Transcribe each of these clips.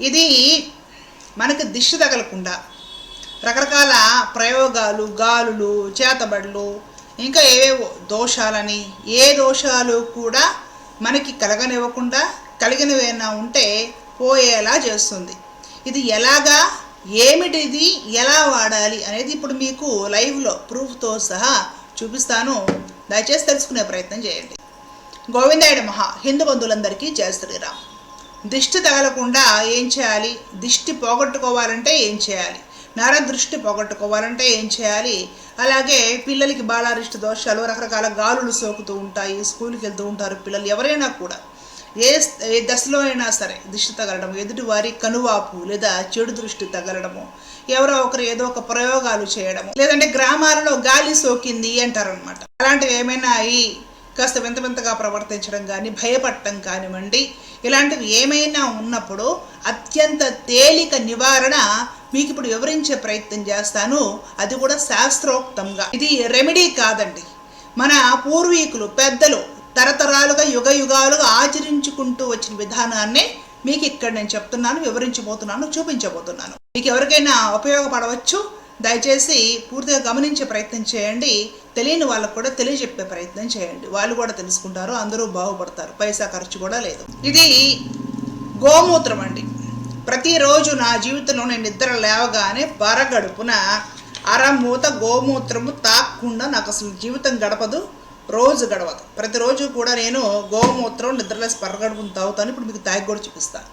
ఇది మనకి దిష్టి తగలకుండా రకరకాల ప్రయోగాలు గాలులు చేతబడులు ఇంకా ఏవేవో దోషాలని ఏ దోషాలు కూడా మనకి కలగనివ్వకుండా కలిగినవేనా ఉంటే పోయేలా చేస్తుంది. ఇది ఎలాగా ఏమిటిది ఎలా వాడాలి అనేది ఇప్పుడు మీకు లైవ్లో ప్రూఫ్తో సహా చూపిస్తాను. దయచేసి తెలుసుకునే ప్రయత్నం చేయండి. గోవిందాయుడు మహా హిందూ బంధువులందరికీ జయ శ్రీరామ్. దిష్టి తగలకుండా ఏం చేయాలి? దిష్టి పోగొట్టుకోవాలంటే ఏం చేయాలి? నర దృష్టి పోగొట్టుకోవాలంటే ఏం చేయాలి? అలాగే పిల్లలకి బాలారిష్ట దోషాలు రకరకాల గాలులు సోకుతూ ఉంటాయి స్కూల్కి వెళ్తూ ఉంటారు పిల్లలు ఎవరైనా కూడా. ఏ ఏ దశలో అయినా సరే దృష్టి తగలడం ఎదుటివారి కనువాపు లేదా చెడు దృష్టి తగలడము ఎవరో ఒకరు ఏదో ఒక ప్రయోగాలు చేయడము లేదంటే గ్రామాలలో గాలి సోకింది అంటారనమాట అలాంటివి ఏమైనా అయి కాస్త వింత వింతగా ప్రవర్తించడం కానీ భయపడటం కానివ్వండి ఇలాంటివి ఏమైనా ఉన్నప్పుడు అత్యంత తేలిక నివారణ మీకు ఇప్పుడు వివరించే ప్రయత్నం చేస్తాను. అది కూడా శాస్త్రోక్తంగా. ఇది రెమెడీ కాదండి. మన పూర్వీకులు పెద్దలు తరతరాలుగా యుగ యుగాలుగా ఆచరించుకుంటూ వచ్చిన విధానాన్ని మీకు ఇక్కడ నేను చెప్తున్నాను వివరించబోతున్నాను చూపించబోతున్నాను. మీకు ఎవరికైనా ఉపయోగపడవచ్చు దయచేసి పూర్తిగా గమనించే ప్రయత్నం చేయండి. తెలియని వాళ్ళకు కూడా తెలియజెప్పే ప్రయత్నం చేయండి. వాళ్ళు కూడా తెలుసుకుంటారు అందరూ బాగుపడతారు. పైసా ఖర్చు కూడా లేదు. ఇది గోమూత్రం అండి. ప్రతిరోజు నా జీవితంలో నేను నిద్ర లేవగానే పరగడుపున అరమూత గోమూత్రము తాక్కుండా నాకు అసలు జీవితం గడపదు రోజు గడవదు. ప్రతిరోజు కూడా నేను గోమూత్రం నిద్రలేసి పరగడుపుని తాగుతాను. ఇప్పుడు మీకు తాగి కూడా చూపిస్తాను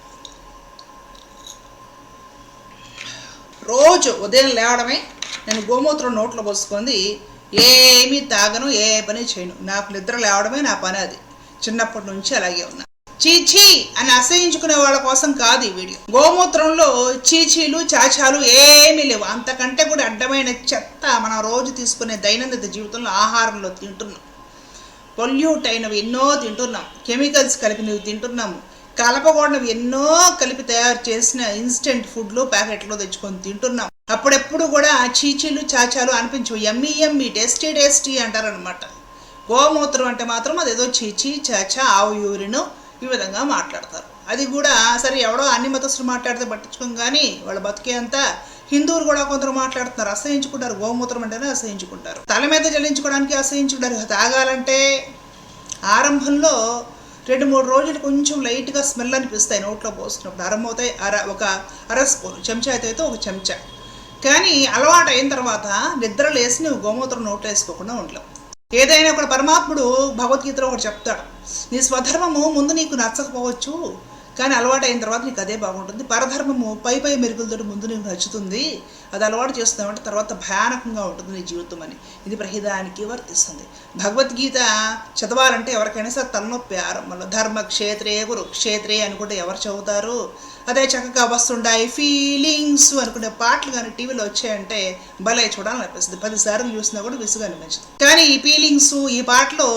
రోజు ఉదయం లేవడమే నేను గోమూత్రం నోట్లో పోసుకొని ఏమీ తాగను ఏ పని చేయను. నాకు నిద్ర లేవడమే నా పని అది. చిన్నప్పటి నుంచి అలాగే ఉన్నా. చీచీ అని అసహించుకునే వాళ్ళ కోసం కాదు ఈ వీడియో. గోమూత్రంలో చీచీలు చాచాలు ఏమీ లేవు. అంతకంటే కూడా అడ్డమైన చెత్త మనం రోజు తీసుకునే దైనందిన జీవితంలో ఆహారంలో తింటున్నాం. పొల్యూట్ అయినవి ఎన్నో తింటున్నాం. కెమికల్స్ కలిపినవి తింటున్నాము. కలపకూడనివి ఎన్నో కలిపి తయారు చేసిన ఇన్స్టెంట్ ఫుడ్లు ప్యాకెట్లో తెచ్చుకొని తింటున్నాం. అప్పుడెప్పుడు కూడా చీచీలు చాచాలు అనిపించవు. ఎమ్మి ఎమ్మి టేస్టీ టేస్టీ అంటారనమాట గోమూత్రం అంటే మాత్రం అదేదో చీచి చాచా ఆవు యూరిను ఈ విధంగా మాట్లాడతారు. అది కూడా సరే ఎవడో అన్ని మతస్థులు మాట్లాడితే పట్టించుకోం కానీ వాళ్ళ బతికే అంతా హిందువులు కూడా కొందరు మాట్లాడుతున్నారు అసహించుకుంటారు. గోమూత్రం అంటేనే అసహించుకుంటారు. తల మీద జలించుకోవడానికి అసహించుకుంటారు. తాగాలంటే ఆరంభంలో రెండు మూడు రోజులు కొంచెం లైట్గా స్మెల్ అనిపిస్తాయి నోట్లో పోస్తున్నప్పుడు. అరమవుతాయి అర ఒక అర స్పూన్. చెంచా అయితే అయితే ఒక చెంచా. కానీ అలవాటు అయిన తర్వాత నిద్ర లేసి నువ్వు గోమూత్రం నోట్లో వేసుకోకుండా ఉండలేవు. ఏదైనా ఒక పరమాత్ముడు భగవద్గీతలో ఒకటి చెప్తాడు. నీ స్వధర్మము ముందు నీకు నచ్చకపోవచ్చు కానీ అలవాటు అయిన తర్వాత నీకు అదే బాగుంటుంది. పరధర్మము పై పై మెరుగులతో ముందు నీకు నచ్చుతుంది. అది అలవాటు చేస్తున్నామంటే తర్వాత భయానకంగా ఉంటుంది నీ జీవితం అని. ఇది ప్రహిదానికి వర్తిస్తుంది. భగవద్గీత చదవాలంటే ఎవరికైనా సరే తలనొప్పి ఆరంభంలో ధర్మ క్షేత్రే గురు క్షేత్రే అనుకుంటే ఎవరు చదువుతారు? అదే చక్కగా వస్తుండాయి ఫీలింగ్స్ అనుకునే పాటలు కానీ టీవీలో వచ్చాయంటే భలే చూడాలనిపిస్తుంది పదిసార్లు చూసినా కూడా విసుగు అనిపించదు. కానీ ఈ ఫీలింగ్స్ ఈ పాటలు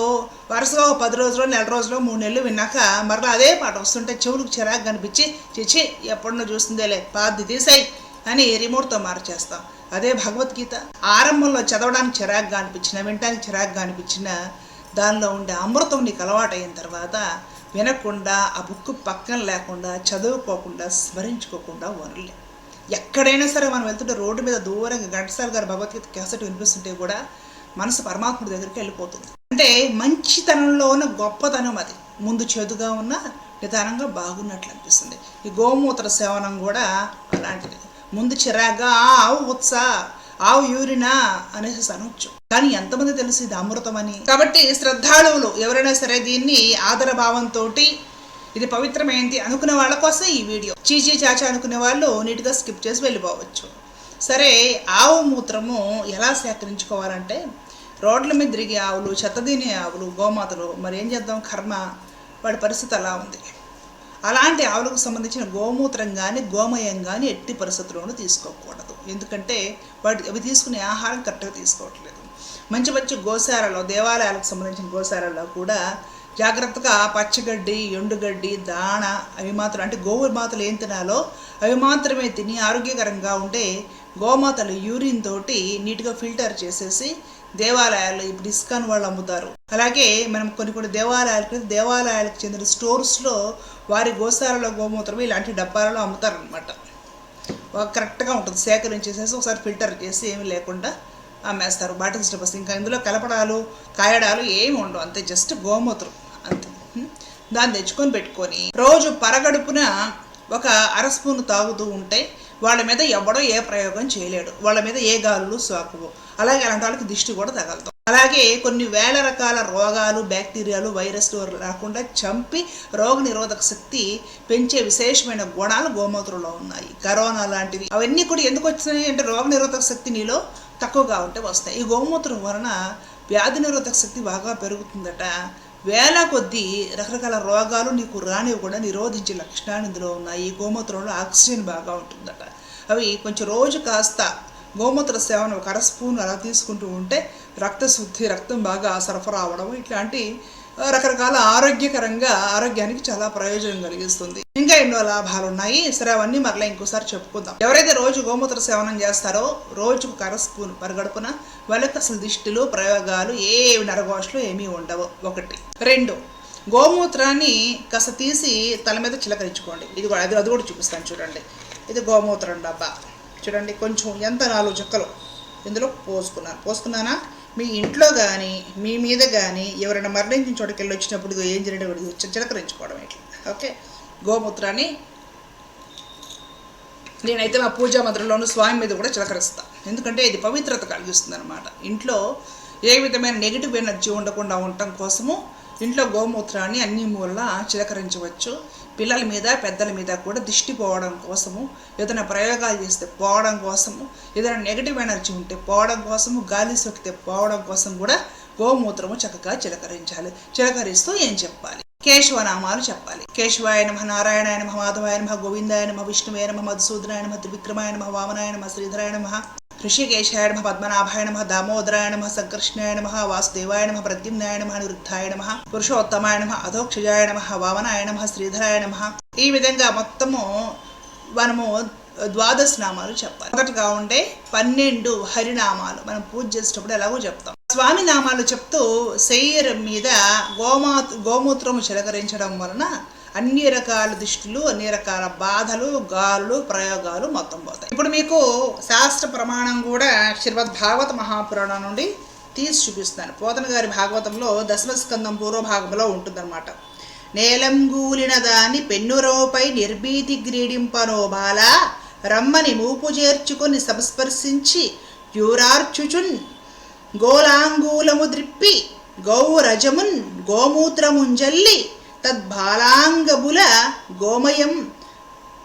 వరుసగా పది రోజులు నెల రోజులు మూడు నెలలు విన్నాక మరలా అదే పాట వస్తుంటే చెవులకు చిరాకు కనిపించి చిచి ఎప్పుడన్నా చూస్తుందేలే పాది తీసాయి. అని రిమోట్తో మార్చేస్తాం అదే భగవద్గీత ఆరంభంలో చదవడానికి చిరాగ్గా అనిపించిన వినటానికి చిరాగ్గా అనిపించిన దానిలో ఉండే అమృతం నీకు అలవాటైన తర్వాత వినకుండా ఆ బుక్ పక్కన లేకుండా చదువుకోకుండా స్మరించుకోకుండా వనలే ఎక్కడైనా సరే మనం వెళ్తుంటే రోడ్డు మీద దూరంగా ఘంటసాల గారు భగవద్గీత క్యాసెట్ వినిపిస్తుంటే కూడా మనసు పరమాత్ముడి దగ్గరికి వెళ్ళిపోతుంది. అంటే మంచితనంలో ఉన్న గొప్పతనం అది. ముందు చేదుగా ఉన్న నిదానంగా బాగున్నట్లు అనిపిస్తుంది. ఈ గోమూత్ర సేవనం కూడా అలాంటిది. ముందు చిరాగ్గా ఆవు ఉత్సా ఆవు యూరినా అనేసి అనొచ్చు కానీ ఎంతమంది తెలుసు ఇది అమృతం అని? కాబట్టి శ్రద్ధాళువులు ఎవరైనా సరే దీన్ని ఆదరభావంతో ఇది పవిత్రమైంది అనుకునే వాళ్ళ కోసం ఈ వీడియో. చీచీ చాచా అనుకునే వాళ్ళు నీట్గా స్కిప్ చేసి వెళ్ళిపోవచ్చు. సరే ఆవు మూత్రము ఎలా సేకరించుకోవాలంటే రోడ్ల మీద తిరిగే ఆవులు చెత్తదీనే ఆవులు గోమాతలు మరి ఏం చేద్దాం? కర్మ వాడి పరిస్థితి అలా ఉంది. అలాంటి ఆవులకు సంబంధించిన గోమూత్రం కానీ గోమయం కానీ ఎట్టి పరిస్థితుల్లోనూ తీసుకోకూడదు. ఎందుకంటే వాటి అవి తీసుకునే ఆహారం కరెక్ట్గా తీసుకోవట్లేదు. మంచి మంచి గోశాలలో దేవాలయాలకు సంబంధించిన గోశాలలో కూడా జాగ్రత్తగా పచ్చగడ్డి ఎండుగడ్డి దాణ అవి మాత్రం అంటే గోవు మాతలు ఏం తినాలో అవి మాత్రమే తిని ఆరోగ్యకరంగా ఉంటే గోమాతలు యూరిన్ తోటి నీట్గా ఫిల్టర్ చేసేసి దేవాలయాల్లో ఇప్పుడు ఇస్కాన్ వాళ్ళు అమ్ముతారు. అలాగే మనం కొన్ని కొన్ని దేవాలయాలకు దేవాలయాలకు చెందిన స్టోర్స్లో వారి గోశాలలో గోమూత్రం ఇలాంటి డబ్బాలలో అమ్ముతారనమాట కరెక్ట్గా ఉంటుంది. సేకరించేసేసి ఒకసారి ఫిల్టర్ చేసి ఏమీ లేకుండా అమ్మేస్తారు. బాటిల్స్ డబ్బస్ ఇంకా ఇందులో కలపడాలు కాయడాలు ఏమి ఉండవు. అంతే. జస్ట్ గోమూత్రం. అంతే. దాన్ని తెచ్చుకొని పెట్టుకొని రోజు పరగడుపున ఒక అర స్పూన్ తాగుతూ ఉంటే వాళ్ళ మీద ఎవడో ఏ ప్రయోగం చేయలేడు. వాళ్ళ మీద ఏ గాలులు సోకవు. అలాగే అలాంటి వాళ్ళకి దిష్టి కూడా తగలదు. అలాగే కొన్ని వేల రకాల రోగాలు బ్యాక్టీరియాలు వైరస్లు రాకుండా చంపి రోగ నిరోధక శక్తి పెంచే విశేషమైన గుణాలు గోమూత్రంలో ఉన్నాయి. కరోనా లాంటివి. అవన్నీ కూడా ఎందుకు వచ్చినాయి అంటే రోగ నిరోధక శక్తి నీలో తక్కువగా ఉంటే వస్తాయి. ఈ గోమూత్రం వలన వ్యాధి నిరోధక శక్తి బాగా పెరుగుతుందట. వేల కొద్దీ రకరకాల రోగాలు నీకు రానివి కూడా నిరోధించే లక్షణాలు ఇందులో ఉన్నాయి. ఈ గోమూత్రంలో ఆక్సిజన్ బాగా ఉంటుందట. అవి కొంచెం రోజు కాస్త గోమూత్ర సేవను ఒక అర స్పూన్ అలా తీసుకుంటూ ఉంటే రక్తశుద్ధి రక్తం బాగా సరఫరా అవ్వడం ఇట్లాంటి రకరకాల ఆరోగ్యకరంగా ఆరోగ్యానికి చాలా ప్రయోజనం కలిగిస్తుంది. ఇంకా ఎన్నో లాభాలు ఉన్నాయి సరే అవన్నీ మరలా ఇంకోసారి చెప్పుకుందాం. ఎవరైతే రోజు గోమూత్ర సేవనం చేస్తారో రోజుకు కర స్పూన్ పరగడుపున వాళ్ళకి అసలు దిష్టిలు ప్రయోగాలు ఏ నరగోషలు ఏమీ ఉండవు. ఒకటి. రెండు. గోమూత్రాన్ని కాస్త తీసి తల మీద చిలకరించుకోండి. ఇది కూడా అది అది కూడా చూపిస్తాను చూడండి. ఇది గోమూత్రం డబ్బా. చూడండి కొంచెం ఎంత నాలుగు చుక్కలు. ఇందులో పోసుకున్నాను పోసుకున్నానా? మీ ఇంట్లో కానీ మీ మీద కానీ ఎవరైనా మరణించిన చోటుకి వెళ్ళి వచ్చినప్పుడు ఏం జరిగినప్పుడు చిలకరించుకోవడం ఇట్లా ఓకే? గోమూత్రాన్ని నేనైతే మా పూజా మందిరంలోను స్వామి మీద కూడా చిలకరిస్తాను ఎందుకంటే ఇది పవిత్రత కలిగిస్తుంది అనమాట ఇంట్లో ఏ విధమైన నెగిటివ్ ఎనర్జీ ఉండకుండా ఉండటం కోసము ఇంట్లో గోమూత్రాన్ని అన్ని మూలలా చిలకరించవచ్చు. పిల్లల మీద పెద్దల మీద కూడా దిష్టి పోవడం కోసము ఏదైనా ప్రయోగాలు చేస్తే పోవడం కోసము ఏదైనా నెగిటివ్ ఎనర్జీ ఉంటే పోవడం కోసము గాలి సోకితే పోవడం కోసం కూడా గోమూత్రము చక్కగా చిలకరించాలి. చిలకరిస్తూ ఏం చెప్పాలి? కేశవనామాలు చెప్పాలి. కేశవాయ నమ నారాయణాయ నమ మాధవాయ నమ గోవిందాయ నమ విష్ణువే నమ మధుసూదనాయ నమ త్రివిక్రమాయ నమ వామనాయ నమ శ్రీధరాయ నమ ఋషికేశాయ నమ పద్మనాభాయ నమ దామోదరాయ నమ సంకృష్ణాయ నమ వాసుదేవాయ నమ ప్రద్యుమ్నాయ నమ నిరుద్ధాయ నమ పురుషోత్తమాయ నమ అధోక్షజాయ నమ వామనాయ నమ శ్రీధరాయ నమ ఈ విధంగా మొత్తము మనము ద్వాదశ నామాలు చెప్పాలి. ఒకటిగా ఉండే పన్నెండు హరినామాలు మనం పూజ చేసేటప్పుడు ఎలాగో చెప్తాం. స్వామి నామాలు చెప్తూ శరీరం మీద గోమా గోమూత్రము చిలకరించడం వలన అన్ని రకాల దిష్టులు అన్ని రకాల బాధలు గాలులు ప్రయోగాలు మొత్తం పోతాయి. ఇప్పుడు మీకు శాస్త్ర ప్రమాణం కూడా శ్రీమద్ భాగవత మహాపురాణం నుండి తీసి చూపిస్తాను పోతన గారి భాగవతంలో దశమస్కందం పూర్వభాగంలో పూర్వ భాగంలో ఉంటుందన్నమాట. నేలంగూలిన దాని పెన్నురోపై నిర్భీతి గ్రీడింపనో బాల రమ్మని మూపు చేర్చుకొని సంస్పర్శించి యూరార్చుచున్ గోలాంగూలము ద్రిప్పి గౌరజమున్ గోమూత్రముంజల్లి తద్బాలాంగబుల గోమయం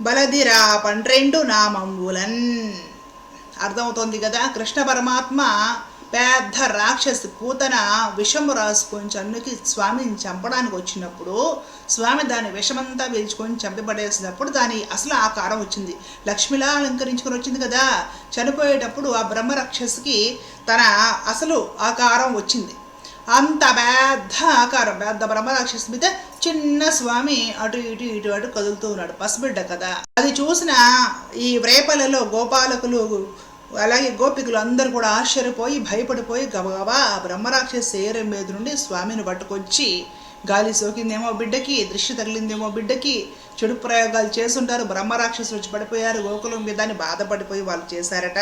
బలదిరా పండ్రెండు నామంబులన్. అర్థమవుతోంది కదా? కృష్ణ పరమాత్మ పెద్ద రాక్షసి పూతన విషము రాసుకొని చన్నుకి స్వామిని చంపడానికి వచ్చినప్పుడు స్వామి దాని విషమంతా పీల్చుకొని చంపబడేసినప్పుడు దాని అసలు ఆకారం వచ్చింది. లక్ష్మిలా అలంకరించుకొని వచ్చింది కదా. చనిపోయేటప్పుడు ఆ బ్రహ్మ రాక్షసికి తన అసలు ఆకారం వచ్చింది. అంత పెద్ద ఆకారం పెద్ద బ్రహ్మరాక్షసి మీద చిన్న స్వామి అటు ఇటు ఇటు అటు కదులుతూ ఉన్నాడు. పసిబిడ్డ కదా. అది చూసిన ఈ వ్రేపలలో గోపాలకులు అలాగే గోపికలు అందరూ కూడా ఆశ్చర్యపోయి భయపడిపోయి గబగబా ఆ బ్రహ్మరాక్షసి శరీరం మీద నుండి స్వామిని పట్టుకొచ్చి గాలి సోకిందేమో బిడ్డకి దృష్టి తగిలిందేమో బిడ్డకి చెడు ప్రయోగాలు చేస్తుంటారు బ్రహ్మరాక్షసులు వచ్చి పడిపోయారు గోకులం మీద అని బాధపడిపోయి వాళ్ళు చేశారట.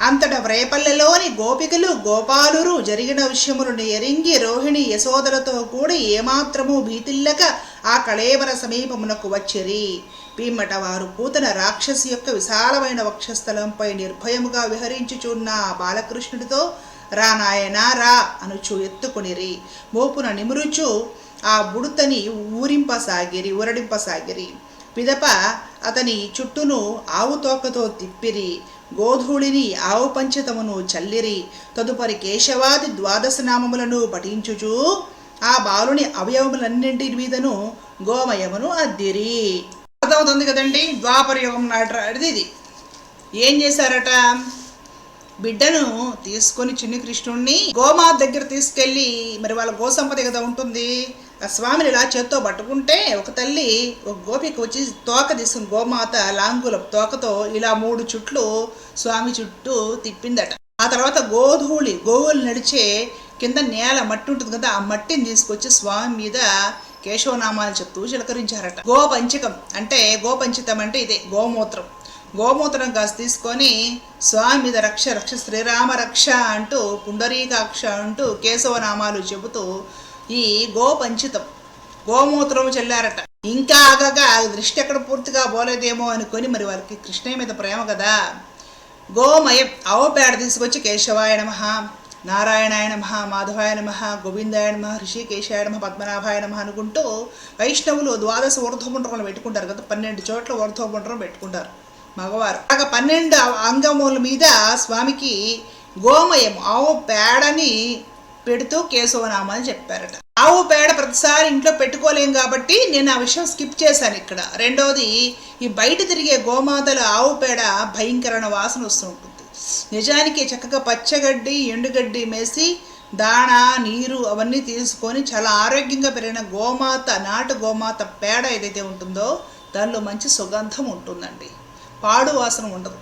అంతటా వ్రేపల్లెలోని గోపికలు గోపాలురు జరిగిన విషయములను ఎరింగి రోహిణి యశోదలతో కూడి ఏమాత్రము భీతిల్లక ఆ కళేవర సమీపమునకు వచ్చిరి. పిమ్మట వారు పూతన రాక్షసి యొక్క విశాలమైన వక్షస్థలంపై నిర్భయముగా విహరించుచున్న ఆ బాలకృష్ణుడితో రా నాయనా రా అనుచు ఎత్తుకునిరి. మోపున నిమురుచు ఆ బుడతని ఊరింపసాగిరి ఊరడింపసాగిరి. పిదప అతని చుట్టూను ఆవు తోకతో తిప్పిరి. గోధూళిని ఆవు పంచతమును చల్లిరి. తదుపరి కేశవాది ద్వాదశ నామములను పఠించుచు ఆ బాలుని అవయవములన్నింటి మీదను గోమయమును అద్దిరి. అర్థమవుతుంది కదండి? ద్వాపరయుగం నాటి ఇది. ఏం చేశారట? బిడ్డను తీసుకొని చిన్ని కృష్ణుణ్ణి గోమాత దగ్గర తీసుకెళ్ళి మరి వాళ్ళ గోసంపద కదా ఉంటుంది. ఆ స్వామిని ఇలా చేత్తో పట్టుకుంటే ఒక తల్లి ఒక గోపికి వచ్చి తోక తీసుకుని గోమాత లాంగుల తోకతో ఇలా మూడు చుట్లు స్వామి చుట్టూ తిప్పిందట. ఆ తర్వాత గోధూళి గోవులు నడిచే కింద నేల మట్టి ఉంటుంది కదా ఆ మట్టిని తీసుకొచ్చి స్వామి మీద కేశవనామాలు చెప్తూ చిలకరించారట. గోపంచకం అంటే గోపంచితం అంటే ఇదే గోమూత్రం. గోమూత్రం కాస్త తీసుకొని స్వామి మీద రక్ష రక్ష శ్రీరామ రక్ష అంటూ పుండరీకాక్ష అంటూ కేశవనామాలు చెబుతూ ఈ గోపంచితం గోమూత్రం చెల్లారట. ఇంకా ఆగగా దృష్టి ఎక్కడ పూర్తిగా పోలేదేమో అనుకొని మరి వారికి కృష్ణయ్య మీద ప్రేమ కదా. గోమయం ఆవు పేడ తీసుకొచ్చి కేశవాయ నమ. నారాయణాయ నమ మాధవాయ నమ గోవిందాయ నమ హృషికేశాయ నమ పద్మనాభాయ నమ అనుకుంటూ వైష్ణవులు ద్వాదశ ఊర్ధ్వపుండ్రం పెట్టుకుంటారు కదా పన్నెండు చోట్ల ఊర్ధ్వపుండ్రం పెట్టుకుంటారు మగవారు. అలాగ పన్నెండు అంగముల మీద స్వామికి గోమయం ఆవు పేడని పెడుతూ కేశవనామాలు చెప్పారట. ఆవు పేడ ప్రతిసారి ఇంట్లో పెట్టుకోలేం కాబట్టి నేను ఆ విషయం స్కిప్ చేశాను ఇక్కడ. రెండవది ఈ బయట తిరిగే గోమాతలు ఆవు పేడ భయంకరమైన వాసన వస్తుంటుంది నిజానికి చక్కగా పచ్చగడ్డి ఎండుగడ్డి మేసి దాణ నీరు అవన్నీ తీసుకొని చాలా ఆరోగ్యంగా పెరిగిన గోమాత నాటు గోమాత పేడ ఏదైతే ఉంటుందో దానిలో మంచి సుగంధం ఉంటుందండి. పాడు వాసన ఉండదు.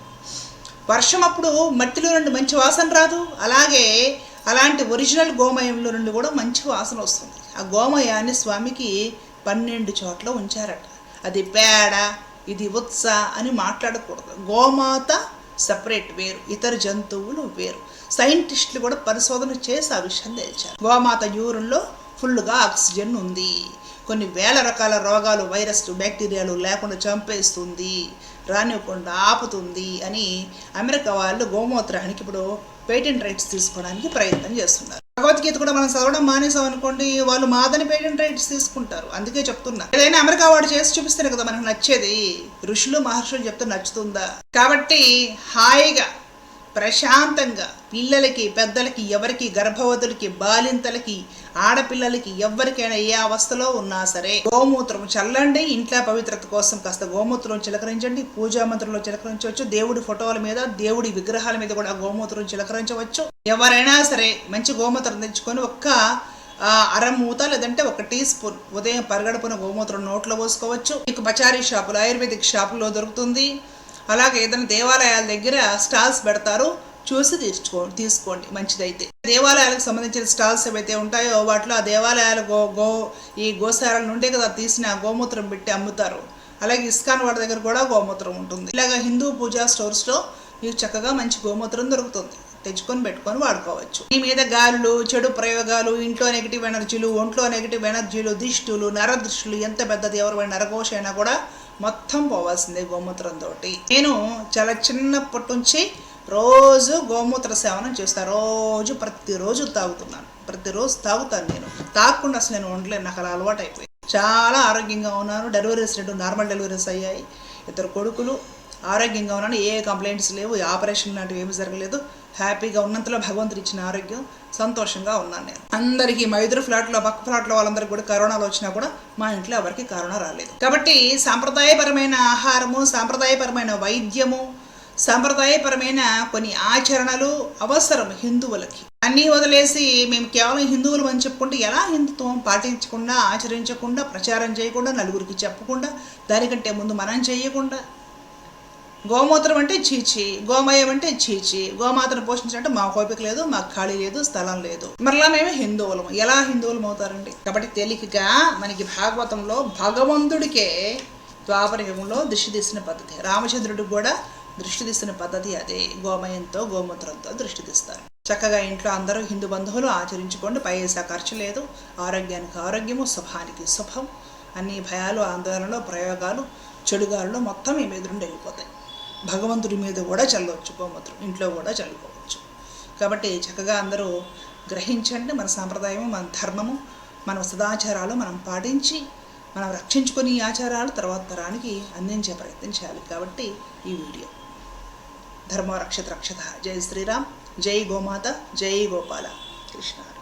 వర్షం అప్పుడు మట్టిలో నుండి మంచి వాసన రాదు. అలాగే అలాంటి ఒరిజినల్ గోమయంలో నుండి కూడా మంచి వాసన వస్తుంది. ఆ గోమయాన్ని స్వామికి పన్నెండు చోట్ల ఉంచారట. అది పేడ ఇది ఉత్స అని మాట్లాడకూడదు. గోమాత సపరేట్ వేరు ఇతర జంతువులు వేరు. సైంటిస్టులు కూడా పరిశోధన చేసి ఆ విషయం తెలిచారు. గోమాత యూరిన్లో ఫుల్గా ఆక్సిజన్ ఉంది. కొన్ని వేల రకాల రోగాలు వైరస్లు బ్యాక్టీరియాలు లేకుండా చంపేస్తుంది రానివ్వకుండా ఆపుతుంది అని అమెరికా వాళ్ళు గోమూత్రానికి ఇప్పుడు పేటెంట్ రైట్స్ తీసుకోవడానికి ప్రయత్నం చేస్తున్నారు. భగవద్గీత కూడా మనం చదవడం మానేసాం అనుకోండి వాళ్ళు మాదని పేటెంట్ రైట్స్ తీసుకుంటారు. అందుకే చెప్తున్నా. ఏదైనా అమెరికా వాడు చేసి చూపిస్తారు కదా మనకు నచ్చేది. ఋషులు మహర్షులు చెప్తే నచ్చుతుందా? కాబట్టి హాయిగా ప్రశాంతంగా పిల్లలకి పెద్దలకి ఎవరికి గర్భవతులకి బాలింతలకి ఆడపిల్లలకి ఎవరికైనా ఏ అవస్థలో ఉన్నా సరే గోమూత్రం చల్లండి. ఇంట్లో పవిత్రత కోసం కాస్త గోమూత్రం చిలకరించండి. పూజా మంత్రంలో చిలకరించవచ్చు. దేవుడి ఫోటోల మీద దేవుడి విగ్రహాల మీద కూడా గోమూత్రం చిలకరించవచ్చు. ఎవరైనా సరే మంచి గోమూత్రం తెచ్చుకొని ఒక్క అర అరమూత లేదంటే ఒక టీ స్పూన్ ఉదయం పరగడుపున గోమూత్రం నోట్లో పోసుకోవచ్చు. మీకు పచారీ షాపులు ఆయుర్వేదిక్ షాపులో దొరుకుతుంది. అలాగే ఏదైనా దేవాలయాల దగ్గర స్టాల్స్ పెడతారు చూసి తీర్చుకో తీసుకోండి. మంచిదైతే. దేవాలయాలకు సంబంధించిన స్టాల్స్ ఏవైతే ఉంటాయో వాటిలో ఆ దేవాలయాల గో గో ఈ గోశాల నుండే కదా తీసిన గోమూత్రం పెట్టి అమ్ముతారు. అలాగే ఇస్కాన్ వాడి దగ్గర కూడా గోమూత్రం ఉంటుంది. ఇలాగ హిందూ పూజా స్టోర్స్లో మీకు చక్కగా మంచి గోమూత్రం దొరుకుతుంది. తెచ్చుకొని పెట్టుకొని వాడుకోవచ్చు. మీ మీద గాలులు చెడు ప్రయోగాలు ఇంట్లో నెగిటివ్ ఎనర్జీలు ఒంట్లో నెగిటివ్ ఎనర్జీలు దిష్టులు నరదృష్టులు ఎంత పెద్దది ఎవరు నరఘోష అయినా కూడా మొత్తం పోవాల్సిందే గోమూత్రంతో నేను చాలా చిన్నప్పటి నుంచి రోజు గోమూత్ర సేవనం చేస్తాను రోజు ప్రతిరోజు తాగుతున్నాను. ప్రతిరోజు తాగుతాను నేను. తాగకుండా అసలు నేను ఉండలేను. నాకు అలా అలవాటు అయిపోయింది చాలా ఆరోగ్యంగా ఉన్నాను. డెలివరీస్ రెండు నార్మల్ డెలివరీస్ అయ్యాయి. ఇద్దరు కొడుకులు ఆరోగ్యంగా ఉన్నాను. ఏ కంప్లైంట్స్ లేవు ఆపరేషన్ లాంటివి ఏమి జరగలేదు. హ్యాపీగా ఉన్నంతలో భగవంతుడు ఇచ్చిన ఆరోగ్యం సంతోషంగా ఉన్నాను నేను. అందరికీ మా ఎదురు ఫ్లాట్లో పక్క ఫ్లాట్లో వాళ్ళందరికీ కూడా కరోనాలు వచ్చినా కూడా మా ఇంట్లో ఎవరికి కరోనా రాలేదు. కాబట్టి సాంప్రదాయపరమైన ఆహారము సాంప్రదాయపరమైన వైద్యము సాంప్రదాయపరమైన కొన్ని ఆచరణలు అవసరం హిందువులకి. అన్నీ వదిలేసి మేము కేవలం హిందువులు అని చెప్పుకుంటే ఎలా హిందుత్వం పాటించకుండా ఆచరించకుండా ప్రచారం చేయకుండా నలుగురికి చెప్పకుండా దానికంటే ముందు మనం చేయకుండా గోమూత్రం అంటే చీచి గోమయం అంటే చీచి గోమాతను పోషించాలంటే మా కోపిక లేదు మాకు ఖాళీ లేదు స్థలం లేదు. మరలా మేము హిందువులము ఎలా హిందువులం అవుతారండి కాబట్టి తేలికగా మనకి భాగవతంలో భగవంతుడికే ద్వాపర యుగంలో దృష్టి తీసిన పద్ధతి. రామచంద్రుడికి కూడా దృష్టి తీసిన పద్ధతి అదే. గోమయంతో గోమూత్రంతో దృష్టి తీస్తారు. చక్కగా ఇంట్లో అందరూ హిందూ బంధువులు ఆచరించుకోండి. పైసా ఖర్చు లేదు. ఆరోగ్యానికి ఆరోగ్యము శుభానికి శుభం. అన్ని భయాలు ఆందోళనలు ప్రయోగాలు చెడుగాలు మొత్తం ఈ మీద వెళ్ళిపోతాయి. భగవంతుడి మీద కూడా చల్లవచ్చు గోమూత్రం. ఇంట్లో కూడా చల్లుకోవచ్చు. కాబట్టి చక్కగా అందరూ గ్రహించండి మన సాంప్రదాయము మన ధర్మము మన సదాచారాలు మనం పాటించి మనం రక్షించుకుని ఈ ఆచారాలు తర్వాత తరానికి అందించే ప్రయత్నం చేయాలి. కాబట్టి ఈ వీడియో. ధర్మ రక్షత రక్షత. జై శ్రీరామ్. జై గోమాత. జై గోపాల కృష్ణ.